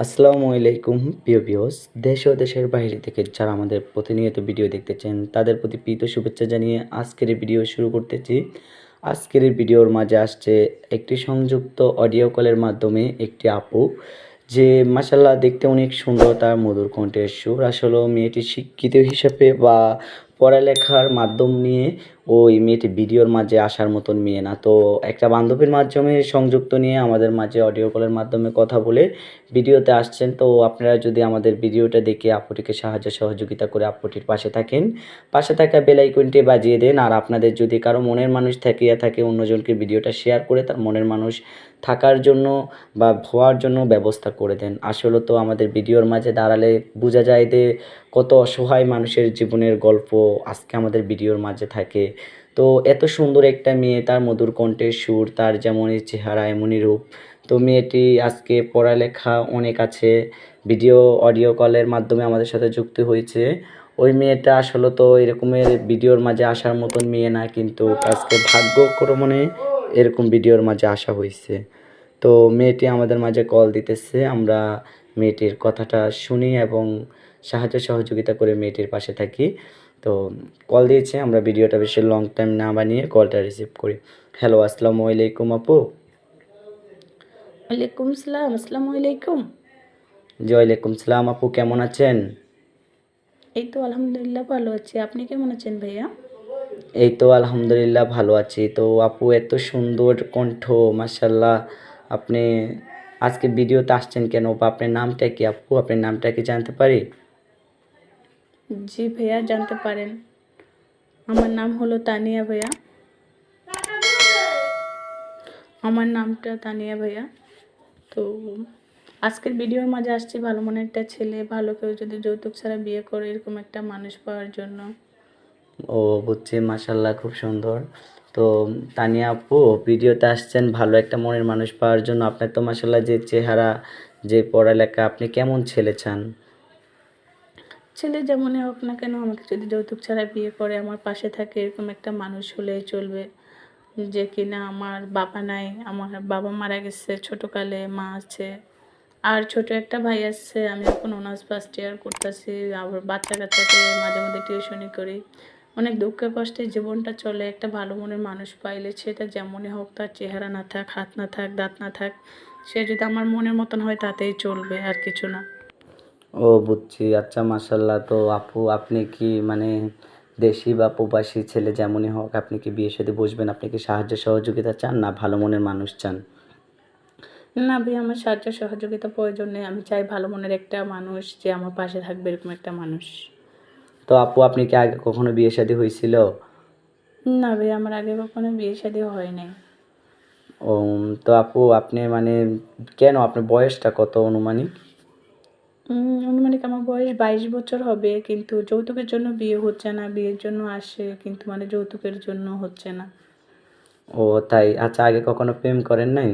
আসসালামু আলাইকুম, প্রিয় ভিউস দেশ ও দেশের বাইরে থেকে যারা আমাদের প্রতিনিয়ত ভিডিও দেখতেছেন, তাদের প্রতি প্রীত শুভেচ্ছা জানিয়ে আজকের ভিডিও শুরু করতেছি। আজকের ভিডিওর মাঝে আসছে একটি সংযুক্ত অডিও কলের মাধ্যমে একটি আপু, যে মাসাল্লাহ দেখতে অনেক সুন্দর তার মধুর কণ্ঠের সুর। আসলে মেয়েটি শিক্ষিত হিসেবে বা পড়ালেখার মাধ্যম নিয়ে ওই মেয়েটি ভিডিওর মাঝে আসার মতন মেয়ে না। তো একটা বান্ধবীর মাধ্যমে সংযুক্ত নিয়ে আমাদের মাঝে অডিও কলের মাধ্যমে কথা বলে ভিডিওতে আসছেন। তো আপনারা যদি আমাদের ভিডিওটা দেখে আপুটিকে সাহায্য সহযোগিতা করে আপুটির পাশে থাকেন, পাশে থাকা বেল আইকনটি বাজিয়ে দেন। আর আপনাদের যদি কারও মনের মানুষ থাকিয়া থাকে, অন্যজনকে ভিডিওটা শেয়ার করে তার মনের মানুষ থাকার জন্য বা হওয়ার জন্য ব্যবস্থা করে দেন। আসলে তো আমাদের ভিডিওর মাঝে দাঁড়ালে বোঝা যায় যে কত অসহায় মানুষের জীবনের গল্প আজকে আমাদের ভিডিওর মাঝে থাকে। তো এত সুন্দর একটা মেয়ে, তার মধুর কণ্ঠের সুর, তার যেমনই চেহারা, এমনই রূপ। তো মেয়েটি আজকে পড়ালেখা অনেক আছে, ভিডিও, অডিও কলের মাধ্যমে আমাদের সাথে যুক্ত হয়েছে। ওই মেয়েটা আসলে তো এরকমের ভিডিওর মাঝে আসার মতন মেয়ে না, কিন্তু আজকে ভাগ্যক্রমণে এরকম ভিডিওর মাঝে আসা হয়েছে। তো মেয়েটি আমাদের মাঝে কল দিতেছে। আমরা মেয়েটির কথাটা শুনি এবং সাহায্য সহযোগিতা করে মেয়েটির পাশে থাকি। তো কল দিয়েছে আমরা ভিডিওটা বেশি লং টাইম না বানিয়ে কলটা রিসিভ করি। হ্যালো আসসালামু আলাইকুম আপু। ওয়ালাইকুম সালাম আসসালামু আলাইকুম। জি ওয়ালাইকুম সালাম আপু কেমন আছেন? এই তো আলহামদুলিল্লাহ ভালো আছি। আপনি কেমন আছেন ভাইয়া? এই তো আলহামদুলিল্লাহ ভালো আছি। তো আপু এত সুন্দর কণ্ঠ মাসাল্লাহ আপনি আজকে ভিডিওতে আসছেন কেন? বা আপনার নামটা কি? আপু আপনার নামটা কি জানতে পারি? জি ভাইয়া জানতে পারেন। আমার নাম হলো তানিয়া ভাইয়া। আমার নামটা তানিয়া ভাইয়া। তো আজকের ভিডিওর মাঝে আসছি ভালো মনে একটা ছেলে ভালো কেউ যদি যৌতুক ছাড়া বিয়ে করে এরকম একটা মানুষ পাওয়ার জন্য। ও বুঝছি মাসাল্লাহ খুব সুন্দর। তো তানিয়া আপু, ভিডিওতে আসছেন, ভালো একটা মনের মানুষ পাওয়ার জন্য। আপনার তো মাসাল্লাহ যে চেহারা, যে পড়ালেখা, আপনি কেমন ছেলে চান? ছেলে যেমনই হোক না কেন, আমাকে যদি যৌতুক ছাড়া বিয়ে করে, আমার পাশে থাকে এরকম একটা মানুষ হলেই চলবে। যে কিনা আমার বাবা নাই, আমার বাবা মারা গেছে, ছোটোকালে মা আছে, আর ছোট একটা ভাই আসছে আমি এখন অনার্স ফার্স্ট ইয়ার করতেছি, আবার বাচ্চা কাচ্চাকে মাঝে মধ্যে টিউশনি করি। অনেক দুঃখে কষ্টে জীবনটা চলে একটা ভালো মনের মানুষ পাইলে সেটা যেমনই হোক তার চেহারা না থাক হাত না থাক দাঁত না থাক সে যদি আমার মনের মতন হয় তাতেই চলবে আর কিছু না। ও বুঝছি আচ্ছা মাসাল্লাহ তো আপু আপনি কি মানে দেশি বা প্রবাসী ছেলে যেমনই হোক আপনি কি বিয়ের সাথে বসবেন? আপনি কি সাহায্য সহযোগিতা চান না ভালো মনের মানুষ চান? না ভাই আমার সাহায্য সহযোগিতা প্রয়োজন নেই। আমি চাই ভালো মনের একটা মানুষ যে আমার পাশে থাকবে এরকম একটা মানুষ। তো আপু আপনি কি আগে কখনো বিয়ে শাদী হয়েছিল? না ভাই আমার আগে কখনো বিয়ে শাদী হয় নাই। ও তো আপু আপনি মানে কেন আপনার বয়সটা কত অনুমানিক? অনুমানিক আমার বয়স বাইশ বছর হবে কিন্তু যৌতুকের জন্য বিয়ে হচ্ছে না বিয়ের জন্য আসে কিন্তু মানে যৌতুকের জন্য হচ্ছে না। ও তাই? আচ্ছা আগে কখনো প্রেম করেন নাই?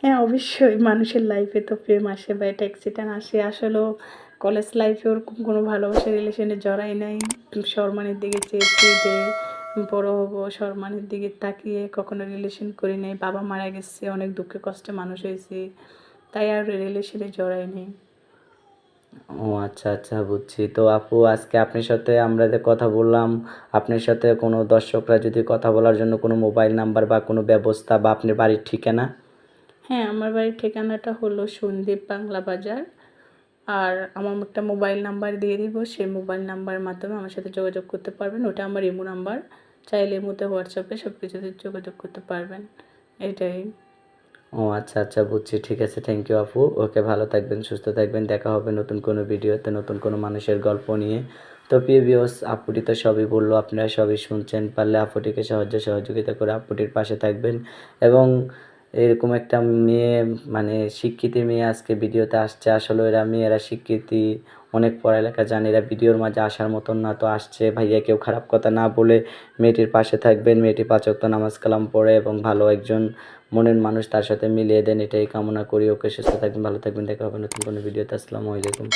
হ্যাঁ অবশ্যই। মানুষের লাইফে তো প্রেম আসে বা এটা অ্যাক্সিডেন্ট আসে আসলেও কলেজ লাইফে ওরকম কোনো ভালোবাসা রিলেশনে জড়াই নাই। সম্মানের দিকে চেয়েছি যে বড় হব সম্মানের দিকে তাকিয়ে কখনো রিলেশন করি নাই। বাবা মারা গেছে অনেক দুঃখে কষ্টে মানুষ হয়েছি তাই আর রিলেশনে জড়াই নেই। ও আচ্ছা আচ্ছা বুঝছি। তো আপু আজকে আপনার সাথে আমরা যে কথা বললাম আপনার সাথে কোনো দর্শকরা যদি কথা বলার জন্য কোনো মোবাইল নাম্বার বা কোনো ব্যবস্থা বা আপনার বাড়ির ঠিকানা? হ্যাঁ আমার বাড়ির ঠিকানাটা হলো সন্দীপ বাংলা বাজার আর আমার একটা মোবাইল নাম্বার দিয়ে দিব, সেই মোবাইল নাম্বারের মাধ্যমে আমার সাথে যোগাযোগ করতে পারবেন। ওটা আমার ইমো নাম্বার। চাইলে ইমোতে হোয়াটসঅ্যাপে সব কিছুতে যোগাযোগ করতে পারবেন। এটাই। ও আচ্ছা আচ্ছা বুঝছি। ঠিক আছে থ্যাংক ইউ আপু। ওকে, ভালো থাকবেন, সুস্থ থাকবেন। দেখা হবে নতুন কোনো ভিডিওতে, নতুন কোনো মানুষের গল্প নিয়ে। তো প্রিয় ভিউস আপুটি তো সবই বলল, আপনারা সবই শুনছেন। পারলে আপুটিকে সাহায্য, সহযোগিতা করে আপুটির পাশে থাকবেন। এবং এরকম একটা মেয়ে মানে শিক্ষিত মেয়ে আজকে ভিডিওতে আসছে। আসলে এরা মেয়েরা শিক্ষিতি অনেক পড়ালেখা জানে, এরা ভিডিওর মাঝে আসার মতন না তো আসছে। ভাইয়া কেউ খারাপ কথা না বলে মেয়েটির পাশে থাকবেন, মেয়েটি পাঁচক্ত নামাজ কালাম পড়ে এবং ভালো একজন মনের মানুষ তার সাথে মিলিয়ে দেন। এটাই কামনা করি। ওকে সুস্থ থাকবেন, ভালো থাকবেন। দেখা হবে নতুন কোনো ভিডিওতে। আসসালামু আলাইকুম।